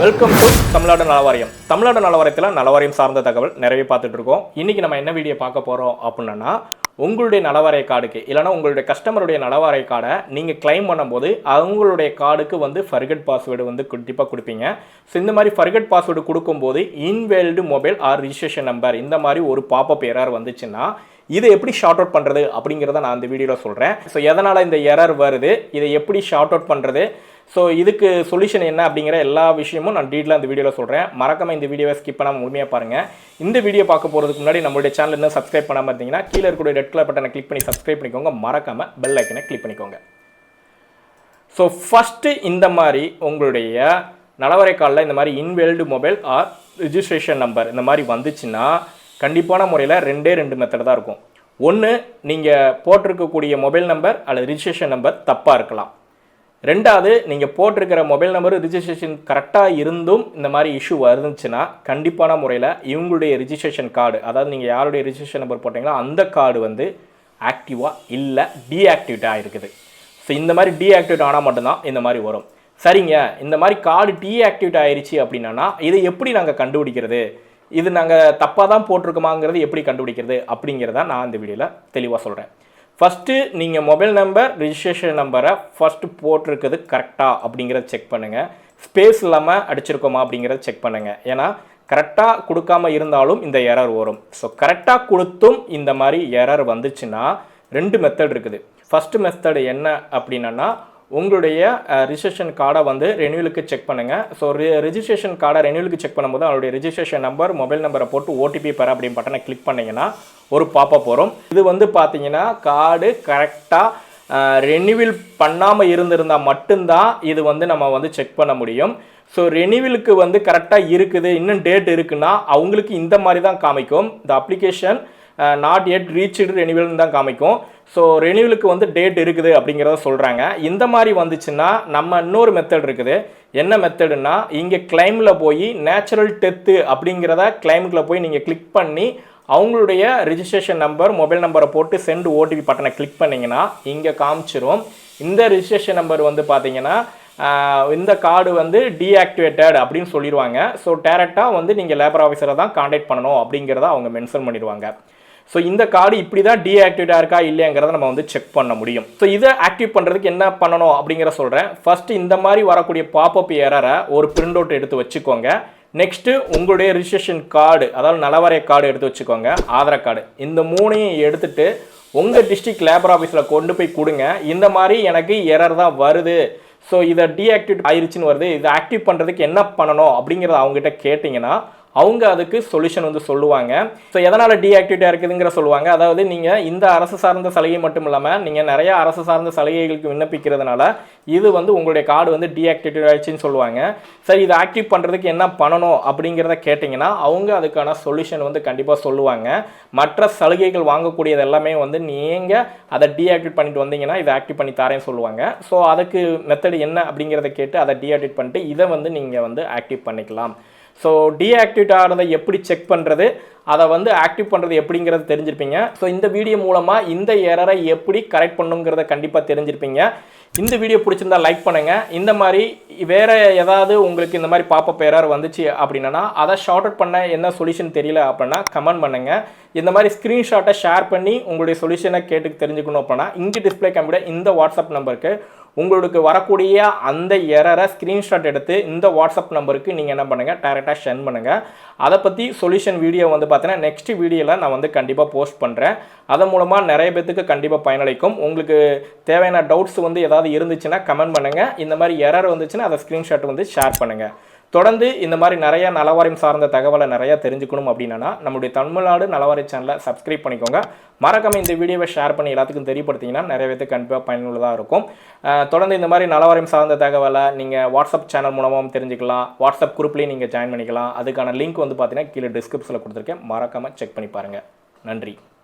Welcome to Tamil Nadu நலவாரியம். தமிழ்நாடு நலவாரியத்தில் நலவாரியம் சார்ந்த தகவல் நிறைய பார்த்துட்டு இருக்கோம். இன்னைக்கு நம்ம என்ன வீடியோ பார்க்க போகிறோம் அப்படின்னா உங்களுடைய நலவாரிய கார்டுக்கு இல்லைனா உங்களுடைய கஸ்டமருடைய நலவாரிய கார்டை நீங்கள் கிளைம் பண்ணும்போது அவங்களுடைய கார்டுக்கு வந்து ஃபர்கட் பாஸ்வேர்டு வந்து கண்டிப்பாக கொடுப்பீங்க. ஸோ இந்த மாதிரி ஃபர்கட் பாஸ்வேர்டு கொடுக்கும்போது invalid mobile or registration number இந்த மாதிரி ஒரு பாப்பப் எரர் வந்துச்சுன்னா இதை எப்படி ஷார்ட் அவுட் பண்ணுறது அப்படிங்கிறத நான் அந்த வீடியோவில் சொல்கிறேன் ஸோ எதனால் இந்த எரர் வருது? இதை எப்படி ஷார்ட் அவுட் பண்ணுறது ஸோ இதுக்கு சொல்யூஷன் என்ன அப்படிங்கிற எல்லா விஷயமும் நான் டீட்டெயிலாக இந்த வீடியோவில் சொல்கிறேன் மறக்காமல் இந்த வீடியோவை ஸ்கிப் பண்ணாமல் முழுமையாக பாருங்கள் இந்த வீடியோ பார்க்க போகிறதுக்கு முன்னாடி நம்மளுடைய சேனல் இன்னும் சப்ஸ்கிரைப் பண்ணாமல் இருந்தீங்கன்னா கீழே இருக்கக்கூடிய ரெட் கலர் பட்டனை கிளிக் பண்ணி சப்ஸ்கிரைப் பண்ணிக்கோங்க. மறக்காமல் பெல் ஐக்கனை கிளிக் பண்ணிக்கோங்க. ஸோ ஃபஸ்ட்டு இந்த மாதிரி உங்களுடைய நலவரை காலில் இந்த மாதிரி invalid mobile or registration number இந்த மாதிரி வந்துச்சுன்னா கண்டிப்பான முறையில் ரெண்டே ரெண்டு மெத்தட் தான் இருக்கும். ஒன்று நீங்கள் போட்டிருக்கக்கூடிய மொபைல் நம்பர் அல்லது ரிஜிஸ்ட்ரேஷன் நம்பர் தப்பாக இருக்கலாம். ரெண்டாவது நீங்கள் போட்டிருக்கிற மொபைல் நம்பர் ரிஜிஸ்ட்ரேஷன் கரெக்டாக இருந்தும் இந்த மாதிரி இஷ்யூ வந்துச்சுன்னா கண்டிப்பான முறையில் இவங்களுடைய ரிஜிஸ்ட்ரேஷன் கார்டு அதாவது நீங்கள் யாருடைய ரிஜிஸ்ட்ரேஷன் நம்பர் போட்டிங்களோ அந்த கார்டு வந்து ஆக்டிவாக இல்லை டீஆக்டிவேட்டாக இருக்குது. ஸோ இந்த மாதிரி டீஆக்டிவேட் ஆனால் மட்டும்தான் இந்த மாதிரி வரும். சரிங்க இந்த மாதிரி கார்டு டீஆக்டிவேட் ஆயிடுச்சு அப்படின்னா இதை எப்படி நாங்கள் கண்டுபிடிக்கிறது? இது நாங்கள் தப்பாக தான் போட்டிருக்கோமாங்கிறது எப்படி கண்டுபிடிக்கிறது அப்படிங்கிறத நான் இந்த வீடியோவில் தெளிவாக சொல்கிறேன் ஃபஸ்ட்டு நீங்கள் மொபைல் நம்பர் ரிஜிஸ்ட்ரேஷன் நம்பரை ஃபஸ்ட்டு போட்டிருக்கிறது கரெக்டாக அப்படிங்கிறத செக் பண்ணுங்கள் ஸ்பேஸ் இல்லாமல் அடிச்சிருக்கோமா அப்படிங்கிறத செக் பண்ணுங்கள் ஏன்னா கரெக்டாக கொடுக்காம இருந்தாலும் இந்த எரர் வரும். ஸோ கரெக்டாக கொடுத்தும் இந்த மாதிரி எரர் வந்துச்சுன்னா ரெண்டு மெத்தட் இருக்குது. ஃபஸ்ட்டு மெத்தட் என்ன அப்படின்னா உங்களுடைய ரிஜிஸ்ட்ரேஷன் கார்டை வந்து ரெனியூலுக்கு செக் பண்ணுங்கள் ஸோ ரிஜிஸ்ட்ரேஷன் கார்டை ரெனியூலுக்கு செக் பண்ணும்போது அவருடைய ரிஜிஸ்ட்ரேஷன் நம்பர் மொபைல் நம்பரை போட்டு ஓடிபி பெற அப்படின்னு பட்டனை கிளிக் பண்ணிங்கன்னா ஒரு பாப்பா போகிறோம் இது வந்து பார்த்தீங்கன்னா கார்டு கரெக்டாக ரெனியூவல் பண்ணாமல் இருந்திருந்தால் மட்டும்தான் இது வந்து நம்ம வந்து செக் பண்ண முடியும். ஸோ ரெனியூவலுக்கு வந்து கரெக்டாக இருக்குது இன்னும் டேட் இருக்குன்னா அவங்களுக்கு இந்த மாதிரி தான் காமிக்கும். இந்த அப்ளிகேஷன் நாட் எட் ரீச்சு ரெனியூவல்னு தான் காமிக்கும். ஸோ ரெனியூவலுக்கு வந்து டேட் இருக்குது அப்படிங்கிறத சொல்கிறாங்க இந்த மாதிரி வந்துச்சுன்னா நம்ம இன்னொரு மெத்தட் இருக்குது. என்ன மெத்தடுன்னா இங்கே கிளைமில் போய் நேச்சுரல் டெத்து அப்படிங்கிறத கிளைமுக்குள்ள போய் நீங்கள் கிளிக் பண்ணி அவங்களுடைய ரிஜிஸ்ட்ரேஷன் நம்பர் மொபைல் நம்பரை போட்டு சென்ட் ஓடிபி பட்டனை கிளிக் பண்ணிங்கன்னா இங்கே காமிச்சிரும். இந்த ரிஜிஸ்ட்ரேஷன் நம்பர் வந்து பார்த்தீங்கன்னா இந்த கார்டு வந்து டீஆக்டிவேட்டட் அப்படின்னு சொல்லிடுவாங்க ஸோ டேரெக்டாக வந்து நீங்கள் லேபர் ஆஃபீஸரை தான் காண்டாக்ட் பண்ணணும் அப்படிங்கிறத அவங்க மென்ஷன் பண்ணிடுவாங்க. ஸோ இந்த கார்டு இப்படி தான் டீஆக்டிவேட்டாக இருக்கா இல்லையாங்கிறத நம்ம வந்து செக் பண்ண முடியும். ஸோ இதை ஆக்டிவ் பண்ணுறதுக்கு என்ன பண்ணணும் அப்படிங்கிற சொல்கிறேன் ஃபஸ்ட்டு இந்த மாதிரி வரக்கூடிய பாப்பப் எரரை ஒரு பிரிண்ட் அவுட் எடுத்து வச்சுக்கோங்க. நெக்ஸ்ட்டு உங்களுடைய ரிஜிஸ்ட்ரேஷன் கார்டு அதாவது நலவரை கார்டு எடுத்து வச்சுக்கோங்க. ஆதார் கார்டு இந்த மூணையும் எடுத்துட்டு உங்கள் டிஸ்ட்ரிக்ட் லேபர் ஆஃபீஸில் கொண்டு போய் கொடுங்க. இந்த மாதிரி எனக்கு எரர் தான் வருது. ஸோ இதை டீஆக்டிவேட் ஆயிருச்சுன்னு வருது. இதை ஆக்டிவ் பண்ணுறதுக்கு என்ன பண்ணணும் அப்படிங்கிறத அவங்ககிட்ட கேட்டிங்கன்னா அவங்க அதுக்கு சொல்யூஷன் வந்து சொல்லுவாங்க. ஸோ எதனால் டீஆக்டிவிட்டியாக இருக்குதுங்கிற சொல்லுவாங்க. அதாவது நீங்கள் இந்த அரசு சார்ந்த சலுகை மட்டும் இல்லாமல் நீங்கள் நிறைய அரசு சார்ந்த சலுகைகளுக்கு விண்ணப்பிக்கிறதுனால இது வந்து உங்களுடைய கார்டு வந்து டீஆக்டிவேட் ஆயிடுச்சுன்னு சொல்லுவாங்க. சரி இதை ஆக்டிவ் பண்ணுறதுக்கு என்ன பண்ணணும் அப்படிங்கிறத கேட்டிங்கன்னா அவங்க அதுக்கான சொல்யூஷன் வந்து கண்டிப்பாக சொல்லுவாங்க. மற்ற சலுகைகள் வாங்கக்கூடியது எல்லாமே வந்து நீங்கள் அதை டீஆக்டிவேட் பண்ணிட்டு வந்தீங்கன்னா இதை ஆக்டிவ் பண்ணி தரேன்னு சொல்லுவாங்க. ஸோ அதுக்கு மெத்தட் என்ன அப்படிங்கிறத கேட்டு அதை டீஆக்டிவேட் பண்ணிட்டு இதை வந்து நீங்கள் வந்து ஆக்டிவ் பண்ணிக்கலாம். ஸோ டீஆக்டிவேட் ஆனதை எப்படி செக் பண்ணுறது அதை வந்து ஆக்டிவ் பண்ணுறது எப்படிங்கிறது தெரிஞ்சிருப்பீங்க. ஸோ இந்த வீடியோ மூலமாக இந்த எரரை எப்படி கரெக்ட் பண்ணுங்கிறத கண்டிப்பாக தெரிஞ்சிருப்பீங்க. இந்த வீடியோ பிடிச்சிருந்தா லைக் பண்ணுங்கள் இந்த மாதிரி வேறு ஏதாவது உங்களுக்கு இந்த மாதிரி பாப்பப் பேரார் வந்துச்சு அப்படின்னா அதை ஷார்ட் அவுட் பண்ண என்ன சொல்யூஷன் தெரியல அப்படின்னா கமெண்ட் பண்ணுங்கள் இந்த மாதிரி ஸ்க்ரீன்ஷாட்டை ஷேர் பண்ணி உங்களுடைய சொல்யூஷனை கேட்டு தெரிஞ்சுக்கணும் அப்படின்னா இங்கே டிஸ்பிளே காமிட இந்த வாட்ஸ்அப் நம்பருக்கு உங்களுக்கு வரக்கூடிய அந்த எரரை ஸ்க்ரீன்ஷாட் எடுத்து இந்த வாட்ஸ்அப் நம்பருக்கு நீங்கள் என்ன பண்ணுங்கள் டேரெக்டாக சென்ட் பண்ணுங்கள் அதை பற்றி சொல்யூஷன் வீடியோ வந்து பார்த்தீங்கன்னா நெக்ஸ்ட் வீடியோவில் நான் வந்து கண்டிப்பாக போஸ்ட் பண்ணுறேன் அதன் மூலமாக நிறைய பேத்துக்கு கண்டிப்பாக பயனளிக்கும். உங்களுக்கு தேவையான டவுட்ஸ் வந்து எதாவது ஏதாவது இருந்துச்சுன்னா கமெண்ட் பண்ணுங்கள் இந்த மாதிரி எரர் வந்துச்சுன்னா அதை ஸ்க்ரீன்ஷாட் வந்து ஷேர் பண்ணுங்கள் தொடர்ந்து இந்த மாதிரி நிறையா நலவாரியம் சார்ந்த தகவலை நிறையா தெரிஞ்சுக்கணும் அப்படின்னா நம்முடைய தமிழ்நாடு நலவாரி சேனலை சப்ஸ்கிரைப் பண்ணிக்கோங்க. மறக்காம இந்த வீடியோவை ஷேர் பண்ணி எல்லாத்துக்கும் தெரியப்படுத்திங்கன்னா நிறைய பேருக்கு கண்டிப்பாக பயனுள்ளதாக இருக்கும். தொடர்ந்து இந்த மாதிரி நலவாரியம் சார்ந்த தகவலை நீங்கள் வாட்ஸ்அப் சேனல் மூலமாகவும் தெரிஞ்சுக்கலாம். வாட்ஸ்அப் குரூப்லேயும் நீங்கள் ஜாயின் பண்ணிக்கலாம். அதுக்கான லிங்க் வந்து பார்த்தீங்கன்னா கீழே டிஸ்கிரிப்ஷனில் கொடுத்துருக்கேன். மறக்காமல் செக் பண்ணி பாருங்கள் நன்றி.